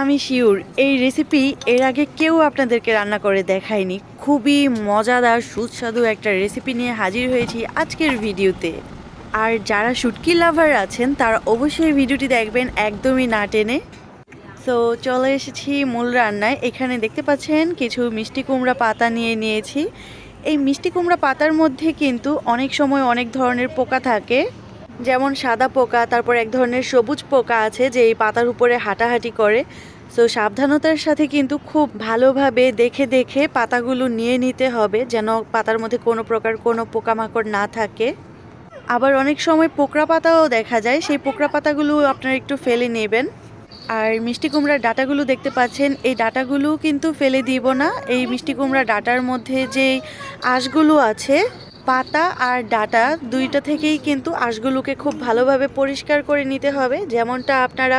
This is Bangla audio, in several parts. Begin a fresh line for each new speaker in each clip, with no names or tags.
আমি শিওর, এই রেসিপি এর আগে কেউ আপনাদেরকে রান্না করে দেখায়নি। খুবই মজাদার, সুস্বাদু একটা রেসিপি নিয়ে হাজির হয়েছি আজকের ভিডিওতে। আর যারা শুটকি লাভার আছেন, তারা অবশ্যই ভিডিওটি দেখবেন একদমই না টেনে। তো চলে এসেছি মূল রান্নায়। এখানে দেখতে পাচ্ছেন কিছু মিষ্টি কুমড়া পাতা নিয়ে নিয়েছি। এই মিষ্টি কুমড়া পাতার মধ্যে কিন্তু অনেক সময় অনেক ধরনের পোকা থাকে। যেমন সাদা পোকা, তারপর এক ধরনের সবুজ পোকা আছে যে এই পাতার উপরে হাঁটাহাঁটি করে। সো সাবধানতার সাথে কিন্তু খুব ভালোভাবে দেখে দেখে পাতাগুলো নিয়ে নিতে হবে যেন পাতার মধ্যে কোনো প্রকার কোনো পোকামাকড় না থাকে। আবার অনেক সময় পোকরা পাতাও দেখা যায়, সেই পোকরা পাতাগুলো আপনারা একটু ফেলে নেবেন। আর মিষ্টি কুমড়ার ডাটাগুলো দেখতে পাচ্ছেন, এই ডাটাগুলো কিন্তু ফেলে দিব না। এই মিষ্টি কুমড়া ডাটার মধ্যে যে আঁশগুলো আছে পাতা আর ডাটা দুইটা থেকেই কিন্তু আঁশগুলোকে খুব ভালোভাবে পরিষ্কার করে নিতে হবে। যেমনটা আপনারা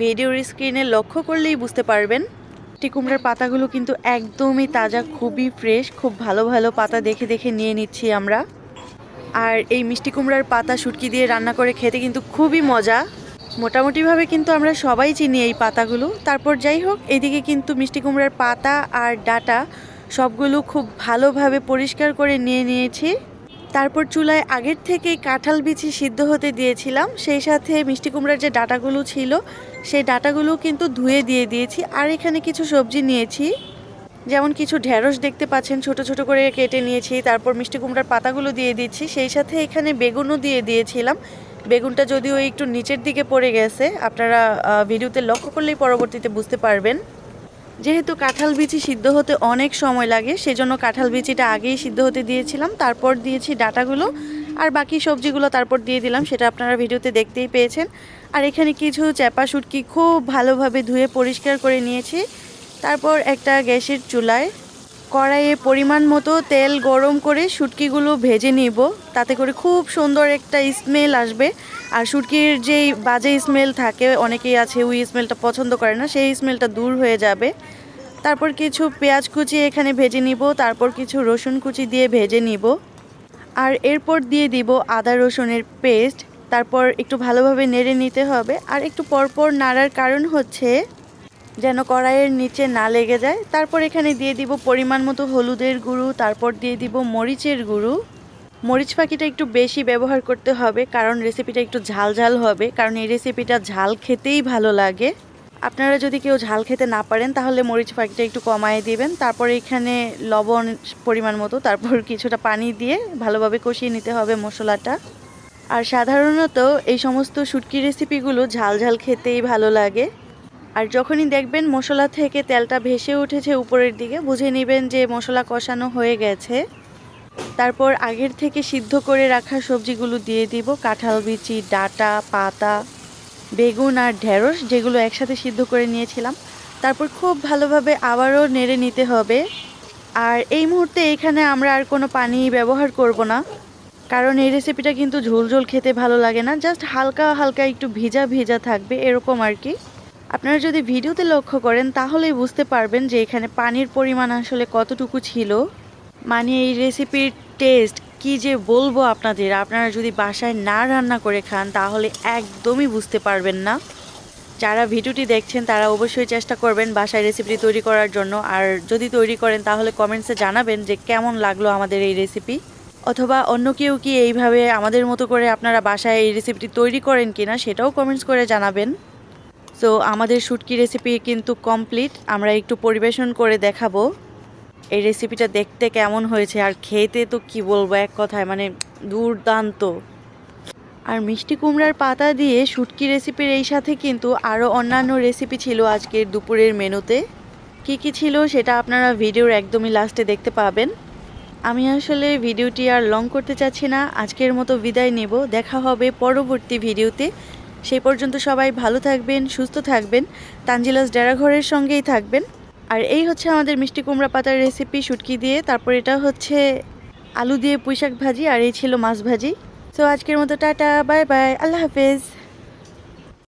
ভিডিওর স্ক্রিনে লক্ষ্য করলেই বুঝতে পারবেন। মিষ্টি কুমড়ার পাতাগুলো কিন্তু একদমই তাজা, খুবই ফ্রেশ খুব ভালো ভালো পাতা দেখে দেখে নিয়ে নিচ্ছি আমরা। আর এই মিষ্টি কুমড়ার পাতা শুটকি দিয়ে রান্না করে খেতে কিন্তু খুবই মজা। মোটামুটিভাবে কিন্তু আমরা সবাই চিনি এই পাতাগুলো। তারপর যাই হোক, এদিকে কিন্তু মিষ্টি কুমড়ার পাতা আর ডাটা সবগুলো খুব ভালোভাবে পরিষ্কার করে নিয়ে নিয়েছি। তারপর চুলায় আগের থেকেই কাঁঠাল বিচি সিদ্ধ হতে দিয়েছিলাম। সেই সাথে মিষ্টি কুমড়ার যে ডাটাগুলো ছিল, সেই ডাটাগুলো কিন্তু ধুয়ে দিয়ে দিয়েছি। আর এখানে কিছু সবজি নিয়েছি। যেমন কিছু ঢেঁড়স দেখতে পাচ্ছেন, ছোট ছোট করে কেটে নিয়েছি। তারপর মিষ্টি কুমড়ার পাতাগুলো দিয়ে দিচ্ছি। সেই সাথে এখানে বেগুনও দিয়ে দিয়েছিলাম। বেগুনটা যদিও একটু নিচের দিকে পড়ে গেছে, আপনারা ভিডিওতে লক্ষ্য করলেই পরবর্তীতে বুঝতে পারবেন। যেহেতু কাঁঠাল বিচি সিদ্ধ হতে অনেক সময় লাগে, সেজন্য কাঁঠাল বিচিটা আগেই সিদ্ধ হতে দিয়েছিলাম, তারপর দিয়েছি ডাটাগুলো, আর বাকি সবজিগুলো তারপর দিয়ে দিলাম, সেটা আপনারা ভিডিওতে দেখতেই পেয়েছেন। আর এখানে কিছু চ্যাপা শুটকি খুব ভালোভাবে ধুয়ে পরিষ্কার করে নিয়েছি। তারপর একটা গ্যাসের চুলায় কড়াইয়ে পরিমাণ মতো তেল গরম করে শুটকিগুলো ভেজে নিব। তাতে করে খুব সুন্দর একটা স্মেল আসবে। আর শুটকির যেই বাজে স্মেল থাকে, অনেকেই আছে ওই স্মেলটা পছন্দ করে না, সেই স্মেলটা দূর হয়ে যাবে। তারপর কিছু পেঁয়াজ কুচি এখানে ভেজে নিব, তারপর কিছু রসুন কুচি দিয়ে ভেজে নিব। আর এরপর দিয়ে দিব আদা রসুনের পেস্ট তারপর একটু ভালোভাবে নেড়ে নিতে হবে। আর একটু পরপর নাড়ার কারণ হচ্ছে যেন কড়াইয়ের নিচে না লেগে যায়। তারপর এখানে দিয়ে দিব পরিমাণ মতো হলুদের গুঁড়ো, তারপর দিয়ে দিব মরিচের গুঁড়ো। মরিচ পাখিটা একটু বেশি ব্যবহার করতে হবে, কারণ রেসিপিটা একটু ঝাল ঝাল হবে, কারণ এই রেসিপিটা ঝাল খেতেই ভালো লাগে। আপনারা যদি কেউ ঝাল খেতে না পারেন, তাহলে মরিচ পাখিটা একটু কমায় দিবেন। তারপর এখানে লবণ পরিমাণ মতো, তারপর কিছুটা পানি দিয়ে ভালোভাবে কষিয়ে নিতে হবে মশলাটা। আর সাধারণত এই সমস্ত শুটকি রেসিপিগুলো ঝাল ঝাল খেতেই ভালো লাগে। আর যখনই দেখবেন মশলা থেকে তেলটা ভেসে উঠেছে উপরের দিকে, বুঝে নেবেন যে মশলা কষানো হয়ে গেছে। তারপর আগের থেকে সিদ্ধ করে রাখা সবজিগুলো দিয়ে দিব, কাঁঠাল, বিচি, ডাটা, পাতা, বেগুন আর ঢেঁড়স, যেগুলো একসাথে সিদ্ধ করে নিয়েছিলাম। তারপর খুব ভালোভাবে আবারও নেড়ে নিতে হবে। আর এই মুহূর্তে এখানে আমরা আর কোনো পানি ব্যবহার করব না, কারণ এই রেসিপিটা কিন্তু ঝোল ঝোল খেতে ভালো লাগে না জাস্ট হালকা হালকা একটু ভিজা ভিজা থাকবে, এরকম আর কি। আপনারা যদি ভিডিওতে লক্ষ্য করেন, তাহলেই বুঝতে পারবেন যে এখানে পানির পরিমাণ আসলে কতটুকু ছিল। মানে এই রেসিপির টেস্ট কি যে বলব আপনাদের। আপনারা যদি বাসায় না রান্না করে খান, তাহলে একদমই বুঝতে পারবেন না। যারা ভিডিওটি দেখছেন, তারা অবশ্যই চেষ্টা করবেন বাসায় রেসিপিটি তৈরি করার জন্য। আর যদি তৈরি করেন, তাহলে কমেন্টসে জানাবেন যে কেমন লাগল আমাদের এই রেসিপি অথবা অন্য কেউ কি এইভাবে আমাদের মতো করে আপনারা বাসায় এই রেসিপিটি তৈরি করেন কিনা, সেটাও কমেন্টস করে জানাবেন। সো আমাদের শুটকি রেসিপি কিন্তু কমপ্লিট আমরা একটু পরিবেশন করে দেখাবো। এই রেসিপিটা দেখতে কেমন হয়েছে আর খেতে তো কি বলব, এক কথায় মানে দুর্দান্ত। আর মিষ্টি কুমড়ার পাতা দিয়ে শুটকি রেসিপির এই সাথে কিন্তু আরও অন্যান্য রেসিপি ছিল আজকের দুপুরের মেনুতে। কি কি ছিল সেটা আপনারা ভিডিওর একদমই লাস্টে দেখতে পাবেন। আমি আসলে ভিডিওটি আর লং করতে চাচ্ছি না। আজকের মতো বিদায় নেব। দেখা হবে পরবর্তী ভিডিওতে। সেই পর্যন্ত সবাই ভালো থাকবেন, সুস্থ থাকবেন, তানজিলাস ডেরাঘরের সঙ্গেই থাকবেন। আর এই হচ্ছে আমাদের মিষ্টি কুমড়া পাতার রেসিপি শুটকি দিয়ে, তারপর এটা হচ্ছে আলু দিয়ে পুঁইশাক ভাজি, আর এই ছিল মাছ ভাজি। তো আজকের মতো টাটা বাই বাই আল্লাহ হাফেজ।